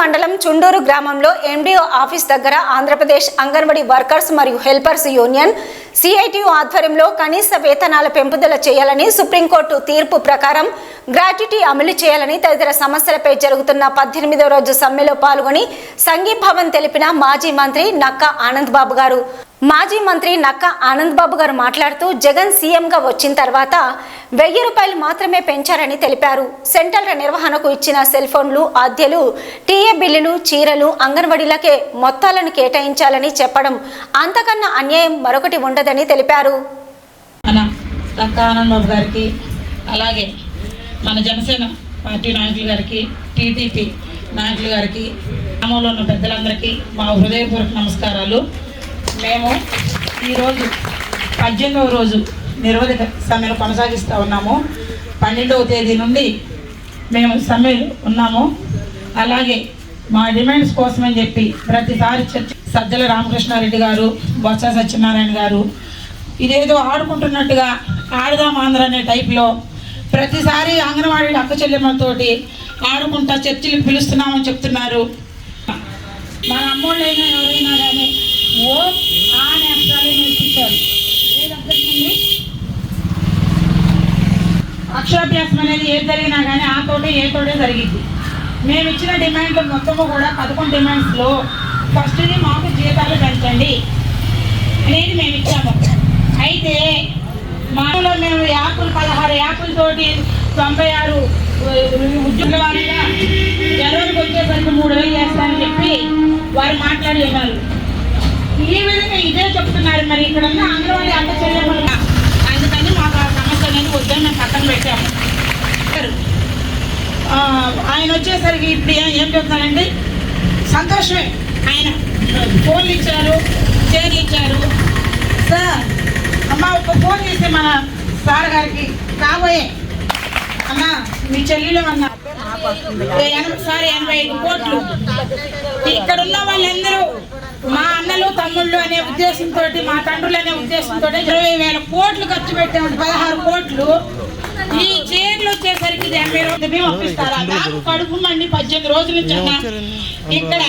మండలం చుండూరు గ్రామంలో MDO office దగ్గర ఆంధ్రప్రదేశ్ అంగన్వాడీ వర్కర్స్ మరియు హెల్పర్స్ యూనియన్ సిఐటియు ఆధ్వర్యంలో కనీస వేతనాల పెంపుదల చేయాలని సుప్రీంకోర్టు తీర్పు ప్రకారం గ్రాట్యుటీ అమలు చేయాలని తదితర సమస్యలపై జరుగుతున్న పద్దెనిమిదవ రోజు సమ్మెలో పాల్గొని సంఘీభావం తెలిపిన మాజీ మంత్రి నక్కా ఆనంద్ బాబు గారు. మాజీ మంత్రి నక్క ఆనంద్ బాబు గారు మాట్లాడుతూ జగన్ సీఎంగా వచ్చిన తర్వాత వెయ్యి రూపాయలు మాత్రమే పెంచారని తెలిపారు. సెంటర్ల నిర్వహణకు ఇచ్చిన సెల్ ఫోన్లు ఆద్యలు టీఏ బిల్లులు చీరలు అంగన్వాడీలకే మొత్తాలను కేటాయించాలని చెప్పడం అంతకన్నా అన్యాయం మరొకటి ఉండదని తెలిపారు. గారికి అలాగే మన జనసేన పార్టీ నాయకులు గారికి టీడీపీ నాయకులు గారికి గ్రామంలో ఉన్న పెద్దలందరికీ మా హృదయపూర్వక నమస్కారాలు. మేము ఈరోజు పద్దెనిమిదవ రోజు నిరవధిక సమ్మెను కొనసాగిస్తూ ఉన్నాము. పన్నెండవ తేదీ నుండి మేము సమ్మె ఉన్నాము. అలాగే మా డిమాండ్స్ కోసమని చెప్పి ప్రతిసారి చర్చ సజ్జల రామకృష్ణారెడ్డి గారు బొత్స సత్యనారాయణ గారు ఇదేదో ఆడుకుంటున్నట్టుగా ఆడదాం ఆంధ్ర అనే టైప్లో ప్రతిసారి అంగన్వాడీ అక్క చెల్లెమ్మలతోటి ఆడుకుంటా చర్చిలు పిలుస్తున్నామని చెప్తున్నారు. మన అమ్మోళ్ళైనా ఎవరైనా కానీ ఓ అక్షరాలే అక్షరాభ్యాసం అనేది ఏది జరిగినా కానీ ఆ తోటే ఏ తోటే జరిగింది మేము ఇచ్చిన డిమాండ్లు మొత్తము కూడా పదకొండు డిమాండ్స్లో ఫస్ట్ది మాకు జీతాలు పెంచండి అనేది మేము ఇచ్చాము. అయితే మాలో మేము యాప్లు పదహారు యాప్లతోటి తొంభై ఆరు ఉద్యోగుల వారిగా జనవరికి వచ్చేసరికి మూడు వేలు చేస్తానని చెప్పి వారు మాట్లాడి ఉన్నారు. ఈ విధంగా ఇదే చెప్తున్నారు మరి ఇక్కడ ఉన్న అంగన్వాడీ అంత చెల్లెమ్మలు అందుకని మాకు ఆ సమస్య అనేది వద్దని మేము పక్కన పెట్టాము. ఆయన వచ్చేసరికి ఇప్పుడు ఏం ఏం చెప్తానండి సంతోషమే. ఆయన ఫోన్లు ఇచ్చారు చైర్లు ఇచ్చారు. సార్ అమ్మ ఒక ఫోన్ చేస్తే మన సార్ గారికి కాబోయే అన్న మీ చెల్లెలు అన్న ఎనభై సార్ ఎనభై ఐదు కోట్లు. ఇక్కడ ఉన్న వాళ్ళందరూ మా అన్నలు తమ్ముళ్ళు అనే ఉద్దేశంతో మా తండ్రులు అనే ఉద్దేశంతో ఇరవై వేల కోట్లు ఖర్చు పెట్టాము పదహారు కోట్లు ఈ చైర్లు వచ్చేసరికి ఎనభై రోజులు మేము ఒప్పిస్తారా? కడుపు మండి పద్దెనిమిది రోజుల నుంచి ఇక్కడ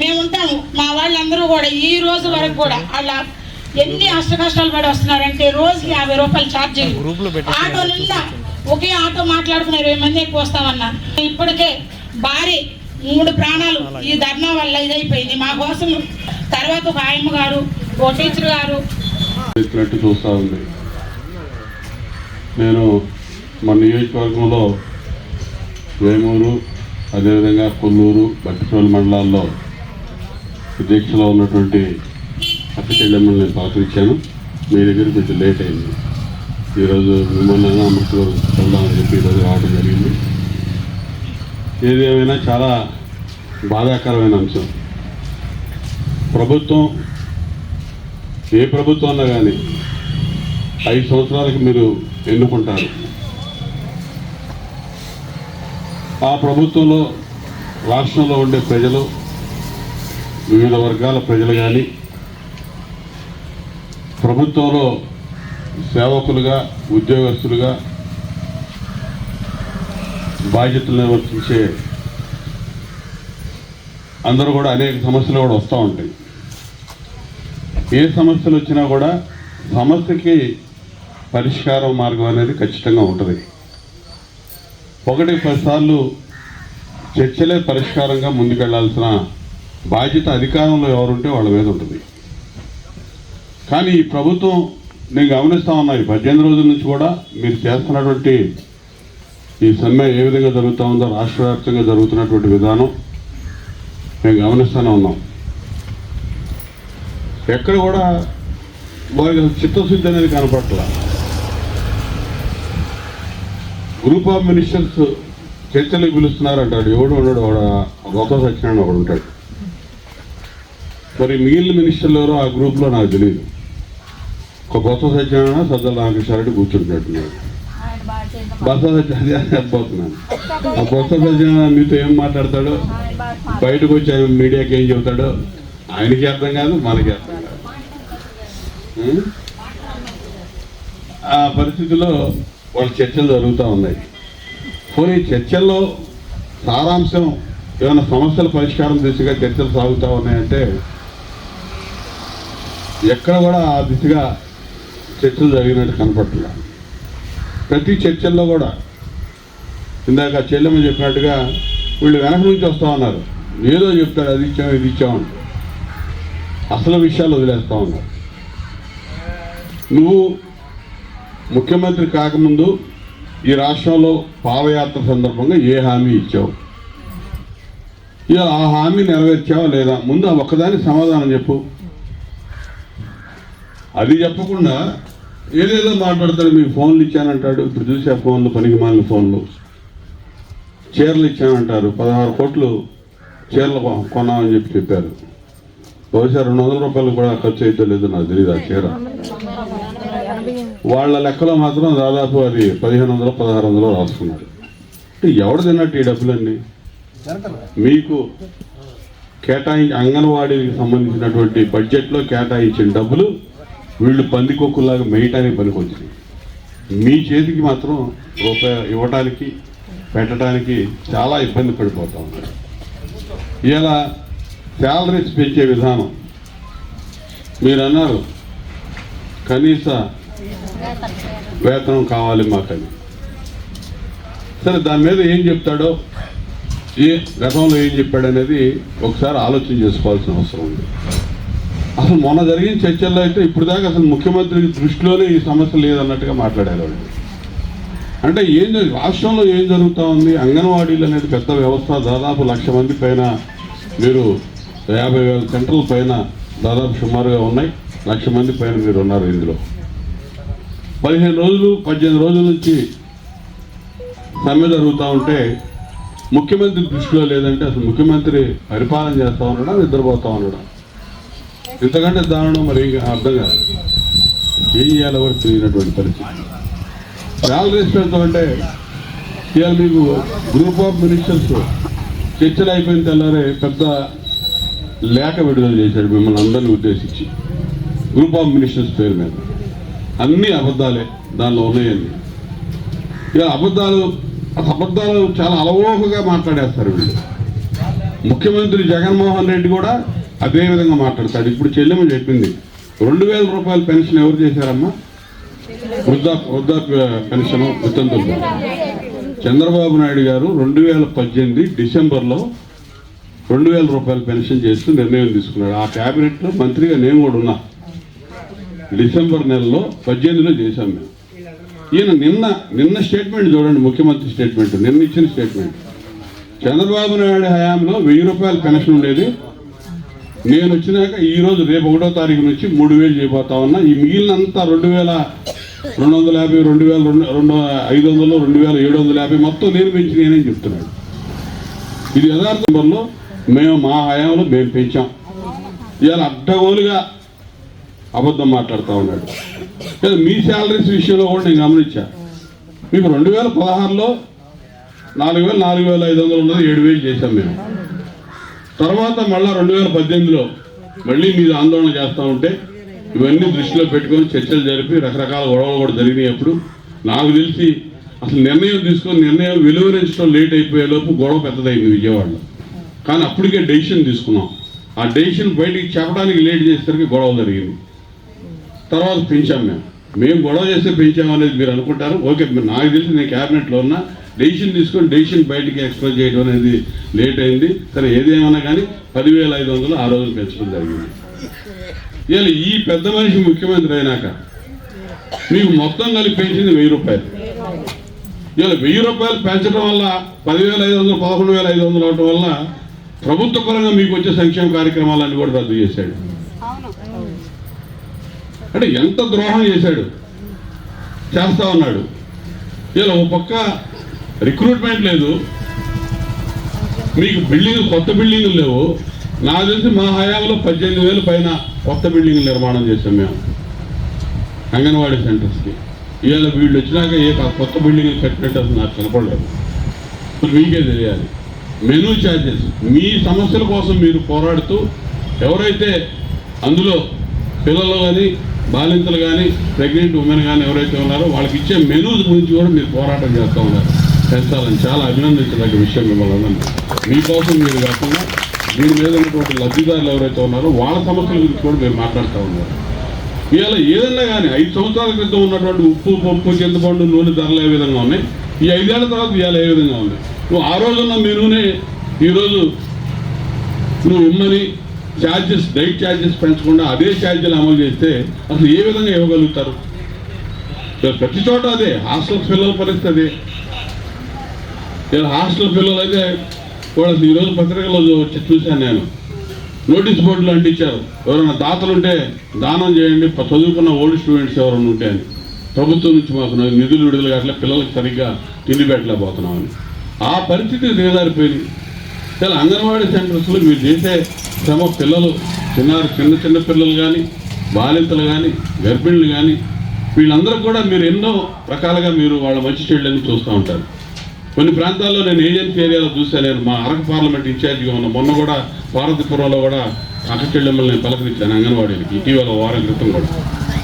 మేము ఉంటాము. మా వాళ్ళందరూ కూడా ఈ రోజు వరకు కూడా వాళ్ళ ఎన్ని అష్ట కష్టాలు పడి వస్తున్నారంటే రోజుకి యాభై రూపాయలు ఛార్జీలు ఆటో నిండా ఒకే ఆటో మాట్లాడుకుని ఇరవై మంది ఎక్కువ వస్తామన్నా. ఇప్పటికే భారీ మూడు ప్రాణాలు ఈ ధర్నా వల్ల ఇదైపోయింది. మా కోసం తర్వాత ఒక ఆయమ్మ గారు ఓ టీచర్ గారు. ఇచ్చినట్టు చూస్తూ ఉంది. నేను మన నియోజకవర్గంలో వేమూరు అదేవిధంగా కొల్లూరు బట్టిపల్లి మండలాల్లో దీక్షలో ఉన్నటువంటి అక్క నేను పలకరించాను మీ దగ్గర కొంచెం లేట్ అయింది. ఈరోజు మిమ్మల్ని అమృతలో వెళ్దామని చెప్పి ఈరోజు రావడం జరిగింది. ఏది ఏమైనా చాలా బాధాకరమైన అంశం. ప్రభుత్వం ఏ ప్రభుత్వం అన్నా కానీ ఐదు సంవత్సరాలకు మీరు ఎన్నుకుంటారు. ఆ ప్రభుత్వంలో రాష్ట్రంలో ఉండే ప్రజలు వివిధ వర్గాల ప్రజలు కానీ ప్రభుత్వంలో సేవకులుగా ఉద్యోగస్తులుగా బాధ్యతలు నిర్వర్తించే అందరూ కూడా అనేక సమస్యలు కూడా వస్తూ ఉంటాయి. ఏ సమస్యలు వచ్చినా కూడా సమస్యకి పరిష్కారం మార్గం అనేది ఖచ్చితంగా ఉంటుంది. ఒకటి పదిసార్లు చర్చలే పరిష్కారంగా ముందుకెళ్ళాల్సిన బాధ్యత అధికారంలో ఎవరుంటే వాళ్ళ మీద ఉంటుంది. కానీ ఈ ప్రభుత్వం నేను గమనిస్తా ఉన్నా ఈ పద్దెనిమిది రోజుల నుంచి కూడా మీరు చేస్తున్నటువంటి ఈ సమ్మె ఏ విధంగా జరుగుతూ ఉందో రాష్ట్ర వ్యాప్తంగా జరుగుతున్నటువంటి విధానం మేము గమనిస్తూనే ఉన్నాం. ఎక్కడ కూడా వారికి చిత్తశుద్ధి అనేది కనపట్ల గ్రూప్ ఆఫ్ మినిస్టర్స్ చర్చలు పిలుస్తున్నారు అంటాడు. ఎవడు ఉన్నాడు వాడు గొప్ప సత్యనారాయణ ఒకడు ఉంటాడు. మరి మిగిలిన మినిస్టర్లు ఎవరో ఆ గ్రూప్లో నాకు తెలియదు ఒక కొత్త సత్యనారాయణ సజ్జల రామకృష్ణారెడ్డి కూర్చుంటున్నట్టున్నాడు బస చెప్పబోతున్నాను ఆ కొత్త సత్యనారాయణ మీతో ఏం మాట్లాడతాడో? బయటకు వచ్చి ఆయన మీడియాకి ఏం చెబుతాడో? ఆయనకి అర్థం కాదు మనకి అర్థం కాదు. ఆ? పరిస్థితిలో వాళ్ళ చర్చలు జరుగుతూ ఉన్నాయి. పోనీ చర్చల్లో సారాంశం ఏమైనా సమస్యల పరిష్కారం దిశగా చర్చలు సాగుతూ ఉన్నాయంటే ఎక్కడ కూడా ఆ దిశగా చర్చలు జరిగినట్టు కనపడుతున్నాను ప్రతి చర్చల్లో కూడా ఇందాక చెల్లెమ్మ చెప్పినట్టుగా వీళ్ళు వెనక నుంచి వస్తూ ఉన్నారు. ఏదో చెప్తాడు అది ఇచ్చాం ఇది ఇచ్చామని అసలు విషయాలు వదిలేస్తూ ఉన్నారు. నువ్వు ముఖ్యమంత్రి కాకముందు ఈ రాష్ట్రంలో పాదయాత్ర సందర్భంగా ఏ హామీ ఇచ్చావు? ఇక ఆ హామీ నెరవేర్చావా లేదా? ముందు ఆ సమాధానం చెప్పు. అది చెప్పకుండా ఏదేదో మాట్లాడతాడు మీకు ఫోన్లు ఇచ్చానంటాడు. ఇప్పుడు చూసే ఫోన్లు పనికి మాలిన ఫోన్లు. చీరలు ఇచ్చానంటారు. పదహారు కోట్లు చీరలు కొన్నామని చెప్పి చెప్పారు. బహుశా రెండు వందల రూపాయలు కూడా ఖర్చు అయితే లేదు నాకు తెలియదు ఆ చీర. వాళ్ళ లెక్కలో మాత్రం దాదాపు అది పదిహేను వందలు పదహారు వందలు రాసుకున్నారు ఎవడు తిన్నట్టు ఈ డబ్బులన్నీ? మీకు కేటాయించి అంగన్వాడీకి సంబంధించినటువంటి బడ్జెట్లో కేటాయించిన డబ్బులు వీళ్ళు పందికొక్కులాగా మేయటానికి పనికొచ్చింది. మీ చేతికి మాత్రం రూపాయి ఇవ్వటానికి పెట్టడానికి చాలా ఇబ్బంది పడిపోతా ఉన్నారు. ఇలా శాలరీస్ పెంచే విధానం. మీరు అన్నారు కనీస వేతనం కావాలి మాకని. సరే దాని మీద ఏం చెప్తాడో ఏ గతంలో ఏం చెప్పాడనేది ఒకసారి ఆలోచన చేసుకోవాల్సిన అవసరం ఉంది. అసలు మొన్న జరిగిన చర్చల్లో అయితే ఇప్పుడు దాకా అసలు ముఖ్యమంత్రి దృష్టిలోనే ఈ సమస్య లేదన్నట్టుగా మాట్లాడారు వాళ్ళు. అంటే ఏం రాష్ట్రంలో ఏం జరుగుతూ ఉంది? అంగన్వాడీలు అనేది పెద్ద వ్యవస్థ. దాదాపు లక్ష మంది పైన మీరు యాభై వేల సెంటర్ల పైన దాదాపు సుమారుగా ఉన్నాయి. లక్ష మంది పైన మీరు ఉన్నారు ఇందులో. పదిహేను రోజులు పద్దెనిమిది రోజుల నుంచి సమ్మె జరుగుతూ ఉంటే ముఖ్యమంత్రి దృష్టిలో లేదంటే అసలు ముఖ్యమంత్రి పరిపాలన చేస్తూ ఉండడం నిద్రపోతూ ఉండడం. ఇంతకంటే దారుణం మరి అర్థం కాదు. ఏం చేయాలో కూడా తెలియనటువంటి పరిస్థితి. శాలరీస్ పెడతామంటే ఇవాళ మీకు గ్రూప్ ఆఫ్ మినిస్టర్స్ చర్చలు అయిపోయిన తెల్లారే పెద్ద లేఖ విడుదల చేశాడు మిమ్మల్ని అందరిని ఉద్దేశించి. గ్రూప్ ఆఫ్ మినిస్టర్స్ పేరు మీద. అన్ని అబద్ధాలే దానిలో ఉన్నాయండి. ఇక అబద్ధాలు అబద్ధాలు చాలా అలవోకగా మాట్లాడేస్తారు వీళ్ళు. ముఖ్యమంత్రి జగన్మోహన్ రెడ్డి కూడా అదే విధంగా మాట్లాడతాడు. ఇప్పుడు చెల్లెమ్మ చెప్పింది రెండు వేల రూపాయల పెన్షన్ ఎవరు చేశారమ్మా? వృద్ధా వృద్ధాప్య పెన్షన్ వితంతులు చంద్రబాబు నాయుడు గారు రెండు వేల పద్దెనిమిది డిసెంబర్లో రెండు వేల రూపాయల పెన్షన్ చేస్తూ నిర్ణయం తీసుకున్నాడు. ఆ క్యాబినెట్లో మంత్రిగా నేను కూడా ఉన్నా. డిసెంబర్ నెలలో పద్దెనిమిదిలో చేశాం మేము. ఈయన నిన్న నిన్న స్టేట్మెంట్ చూడండి ముఖ్యమంత్రి స్టేట్మెంట్ నిన్న ఇచ్చిన స్టేట్మెంట్. చంద్రబాబు నాయుడు హయాంలో వెయ్యి రూపాయల పెన్షన్ ఉండేది. నేను వచ్చినాక ఈరోజు రేపు ఒకటో తారీఖు నుంచి మూడు వేలు చేయబోతా ఉన్నా. ఈ మిగిలినంతా రెండు వేల రెండు వందల యాభై రెండు వేల రెండు రెండు ఐదు వందలు రెండు వేల ఏడు వందల యాభై మొత్తం నేను పెంచి నేనేం చెప్తున్నాడు. ఇది యథార్థంలో మేము మా హయాంలో మేము పెంచాం. ఇవాళ అడ్డగోలుగా అబద్ధం మాట్లాడుతూ ఉన్నాడు. కానీ మీ శాలరీస్ విషయంలో కూడా నేను గమనించా. మీకు రెండు వేల పదహారులో నాలుగు వేలు నాలుగు వేల ఐదు వందలు ఉన్నది ఏడు వేలు చేశాం మేము. తర్వాత మళ్ళా రెండు వేల పద్దెనిమిదిలో మళ్ళీ మీరు ఆందోళన చేస్తూ ఉంటే ఇవన్నీ దృష్టిలో పెట్టుకొని చర్చలు జరిపి రకరకాల గొడవలు కూడా జరిగినాయి అప్పుడు. నాకు తెలిసి అసలు నిర్ణయం తీసుకొని నిర్ణయం వెలువరించడం లేట్ అయిపోయే లోపు గొడవ పెద్దదైంది విజయవాడలో. కానీ అప్పటికే డెసిషన్ తీసుకున్నాం. ఆ డెసిషన్ బయటికి చెప్పడానికి లేట్ చేసేసరికి గొడవ జరిగింది. తర్వాత పెంచాం మేము. మేము గొడవ చేస్తే పెంచాం అనేది మీరు అనుకుంటారు. ఓకే మీరు నాకు తెలిసి నేను క్యాబినెట్లో ఉన్నా డెసిషన్ తీసుకొని డెసిషన్ బయటికి ఎక్స్ప్రెస్ చేయడం అనేది లేట్ అయింది. సరే ఏదేమన్నా కానీ పదివేల ఐదు వందలు ఆ రోజు పెంచడం జరిగింది. ఇవాళ ఈ పెద్ద మనిషి ముఖ్యమంత్రి అయినాక మీకు మొత్తం కలిపి పెంచింది వెయ్యి రూపాయలు. ఇవాళ వెయ్యి రూపాయలు పెంచడం వల్ల పదివేల ఐదు వందలు పదకొండు వేల ఐదు వందలు అవడం వల్ల ప్రభుత్వ పరంగా మీకు వచ్చే సంక్షేమ కార్యక్రమాలన్నీ కూడా రద్దు చేశాడు. అంటే ఎంత ద్రోహం చేశాడు? చేస్తా ఉన్నాడు. ఇలా ఒక పక్క రిక్రూట్మెంట్ లేదు. మీకు బిల్డింగ్ కొత్త బిల్డింగులు లేవు. నాకు తెలిసి మా హయాంలో పద్దెనిమిది వేలు పైన కొత్త బిల్డింగ్ నిర్మాణం చేశాం మేము. అంగన్వాడీ సెంటర్స్కి. ఇవాళ వీళ్ళు వచ్చినాక ఏ కొత్త బిల్డింగ్ కట్టినట్టు అసలు నాకు కనపడలేదు. ఇప్పుడు మీకే తెలియాలి. Menu charges. మీ సమస్యల కోసం మీరు పోరాడుతూ ఎవరైతే అందులో పిల్లలు కానీ బాలింతలు కానీ ప్రెగ్నెంట్ ఉమెన్ కానీ ఎవరైతే ఉన్నారో వాళ్ళకి ఇచ్చే మెనూ గురించి కూడా మీరు పోరాటం చేస్తూ ఉన్నారు. పెంచాలని చాలా అభినందించదగ్గ విషయం మిమ్మల్ని మీకోసం మీరు కాకుండా దీని మీద ఉన్నటువంటి లబ్ధిదారులు ఎవరైతే ఉన్నారో వాళ్ళ సమస్యల గురించి కూడా మేము మాట్లాడుతూ ఉన్నారు ఇవాళ ఏదన్నా కానీ ఐదు సంవత్సరాల క్రితం ఉన్నటువంటి ఉప్పు పప్పు చింతపండు నూనె ధరలు ఏ విధంగా ఉన్నాయి? ఈ ఐదేళ్ళ తర్వాత ఇవాళ ఏ విధంగా ఉన్నాయి నువ్వు ఆ రోజున్న మీరునే ఈరోజు నువ్వు ఇమ్మని ఛార్జెస్ డైట్ ఛార్జెస్ పెంచకుండా అదే ఛార్జీలు అమలు చేస్తే అసలు ఏ విధంగా ఇవ్వగలుగుతారు? ప్రతి చోట అదే హాస్టల్ పిల్లల పరిస్థితి అదే. నేను హాస్టల్ పిల్లలు అయితే కూడా ఈరోజు పత్రికలో వచ్చి చూశాను నేను. నోటీస్ బోర్డులు అంటించారు. ఎవరైనా దాతలు ఉంటే దానం చేయండి చదువుకున్న ఓల్డ్ స్టూడెంట్స్ ఎవరైనా ఉంటే అని. ప్రభుత్వం నుంచి మాకు నిధులు విడుదల కావట్లే పిల్లలకు సరిగ్గా తిండి పెట్టలేకపోతున్నామని. ఆ పరిస్థితి దిగజారిపోయింది. చాలా అంగన్వాడీ సెంటర్స్లో మీరు చేసే శ్రమ పిల్లలు చిన్నారు చిన్న చిన్న పిల్లలు కానీ బాలింతలు కానీ గర్భిణులు కానీ వీళ్ళందరూ కూడా మీరు ఎన్నో రకాలుగా మీరు వాళ్ళ మంచి చెడులని చూస్తూ ఉంటారు. కొన్ని ప్రాంతాల్లో నేను ఏజెన్సీ ఏరియాలో చూశాను. నేను మా అరకు పార్లమెంట్ ఇన్ఛార్జిగా ఉన్న మొన్న కూడా పార్వతీపురంలో కూడా అక్కచెల్లెమ్మల్ని నేను పలకరించాను అంగన్వాడీలకి. ఇటీవల వారం క్రితం కూడా.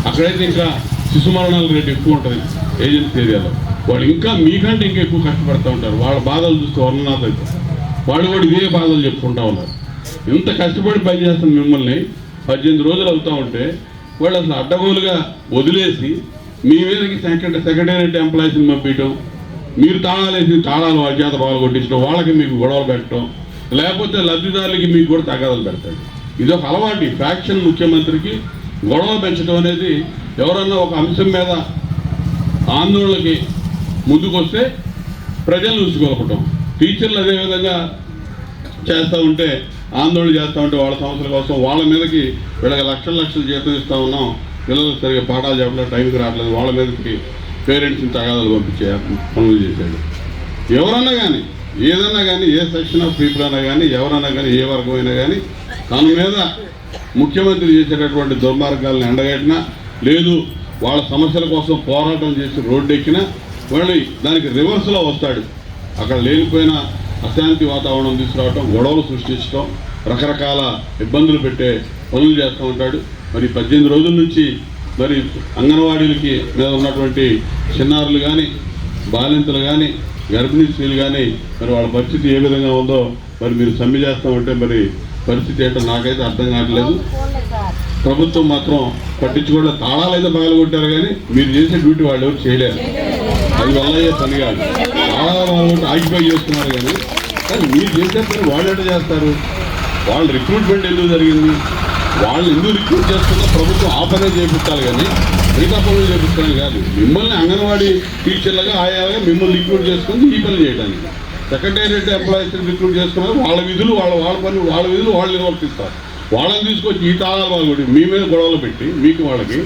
అక్కడైతే ఇంకా శిశు మరణాల రేటు ఎక్కువ ఉంటుంది ఏజెన్సీ ఏరియాలో. వాళ్ళు ఇంకా మీకంటే ఇంకా ఎక్కువ కష్టపడుతూ ఉంటారు. వాళ్ళ బాధలు చూస్తే వర్ణనాథ అయితే వాళ్ళు కూడా ఇదే బాధలు చెప్పుకుంటా ఉన్నారు. ఇంత కష్టపడి పనిచేస్తున్న మిమ్మల్ని పద్దెనిమిది రోజులు అవుతా ఉంటే వాళ్ళు అసలు అడ్డగోలుగా వదిలేసి మీ మీదకి సెక్రటరీ సెక్రటేరియట్ ఎంప్లాయీస్ని పంపించడం మీరు తాళాలేసి తాళాలు వాళ్ళ చేత బాగా కొట్టించడం వాళ్ళకి మీకు గొడవలు పెట్టడం లేకపోతే లబ్ధిదారులకి మీకు కూడా తగాదాలు పెడతాడు ఇది ఒక అలవాటు ఫ్యాక్షన్ ముఖ్యమంత్రికి గొడవ పెంచడం అనేది ఎవరన్నా ఒక అంశం మీద ఆందోళనకి ముందుకొస్తే ప్రజలు చూసుకోకపోవటం. టీచర్లు అదేవిధంగా చేస్తూ ఉంటే ఆందోళన చేస్తూ ఉంటే వాళ్ళ సమస్యల కోసం వాళ్ళ మీదకి వీళ్ళకి లక్షల లక్షలు జీతం ఇస్తూ ఉన్నాం. పిల్లలు సరిగ్గా పాఠాలు చెప్పలేదు టైంకి రావట్లేదు. వాళ్ళ మీదకి పేరెంట్స్ని తగాదాలు పంపించే పనులు చేశాడు. ఎవరన్నా కానీ ఏదన్నా కానీ ఏ సెక్షన్ ఆఫ్ పీపుల్ అయినా కానీ ఎవరన్నా కానీ ఏ వర్గమైనా కానీ తన మీద ముఖ్యమంత్రి చేసేటటువంటి దుర్మార్గాలను ఎండగట్టినా లేదు వాళ్ళ సమస్యల కోసం పోరాటం చేసి రోడ్డు ఎక్కినా మళ్ళీ దానికి రివర్స్లో వస్తాడు. అక్కడ లేనిపోయిన అశాంతి వాతావరణం తీసుకురావటం గొడవలు సృష్టించడం రకరకాల ఇబ్బందులు పెట్టే పనులు చేస్తూ ఉంటాడు. మరి పద్దెనిమిది రోజుల నుంచి మరి అంగన్వాడీలకి మీద ఉన్నటువంటి చిన్నారులు కానీ బాలింతలు కానీ గర్భిణీ స్త్రీలు కానీ మరి వాళ్ళ పరిస్థితి ఏ విధంగా ఉందో మరి మీరు సమ్మె చేస్తామంటే మరి పరిస్థితి ఏంటో నాకైతే అర్థం కావట్లేదు. ప్రభుత్వం మాత్రం పట్టించుకోవడం తాళాలు అయితే బాగా కొట్టారు కానీ మీరు చేసే డ్యూటీ వాళ్ళు ఎవరు చేయలేరు. అది వల్ల అయ్యే పని కాదు. తాళాలు బాగా ఆక్యుపై చేస్తున్నారు కానీ కానీ మీరు చేసే పని వాళ్ళు ఎట్లా చేస్తారు? వాళ్ళ రిక్రూట్మెంట్ ఎందుకు జరిగింది? వాళ్ళు ఎందుకు రిక్రూట్ చేస్తున్న? ప్రభుత్వం ఆ పనే చేపించాలి కానీ మిగతా పనులు చేపించడానికి కాదు. మిమ్మల్ని అంగన్వాడీ టీచర్లుగా ఆయాగా మిమ్మల్ని రిక్రూట్ చేసుకుని ఈ పని చేయడానికి. సెక్రటేరియట్ ఎంప్లాయీస్ రిక్రూట్ చేసుకున్నారు. వాళ్ళ విధులు వాళ్ళ వాళ్ళ పని వాళ్ళ విధులు వాళ్ళు నిర్వర్తిస్తారు వాళ్ళని తీసుకొచ్చి ఈ తాళాలు కూడా మీ మీద గొడవలు పెట్టి మీకు వాళ్ళకి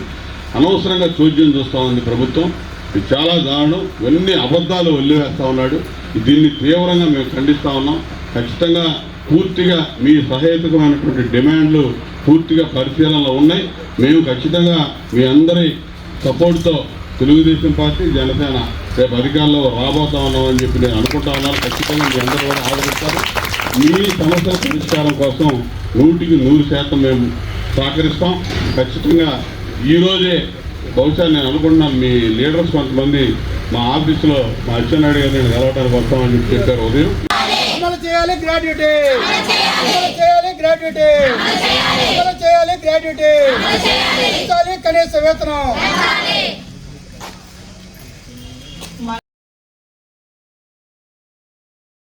అనవసరంగా చోద్యం చూస్తూ ఉంది ప్రభుత్వం. ఇది చాలా దారుణం. ఇవన్నీ అబద్ధాలు వదిలివేస్తూ ఉన్నాడు. దీన్ని తీవ్రంగా మేము ఖండిస్తూ ఉన్నాం. ఖచ్చితంగా పూర్తిగా మీ సహేతుకమైనటువంటి డిమాండ్లు పూర్తిగా పరిశీలనలో ఉన్నాయి. మేము ఖచ్చితంగా మీ అందరి సపోర్ట్తో తెలుగుదేశం పార్టీ జనసేన రేపు అధికారంలో రాబోతా ఉన్నామని చెప్పి నేను అనుకుంటా ఉన్నాను. ఖచ్చితంగా మీ అందరూ కూడా ఆదరిస్తారు. మీ సమస్యల పరిష్కారం కోసం నూటికి నూరు శాతం మేము సహకరిస్తాం. ఖచ్చితంగా ఈరోజే బహుశా నేను అనుకుంటున్నాను మీ లీడర్స్ కొంతమంది మా ఆఫీసులో మా అచ్చెన్నాయుడు గారు నేను కలవడానికి వస్తామని చెప్పి చెప్పారు ఉదయం. చేయాలి గ్రాడ్యుయేటీ చేయాలి. గ్రాడ్యుయేటీ చేయాలి గ్రాడ్యుయేటీ కనీస వేతనం.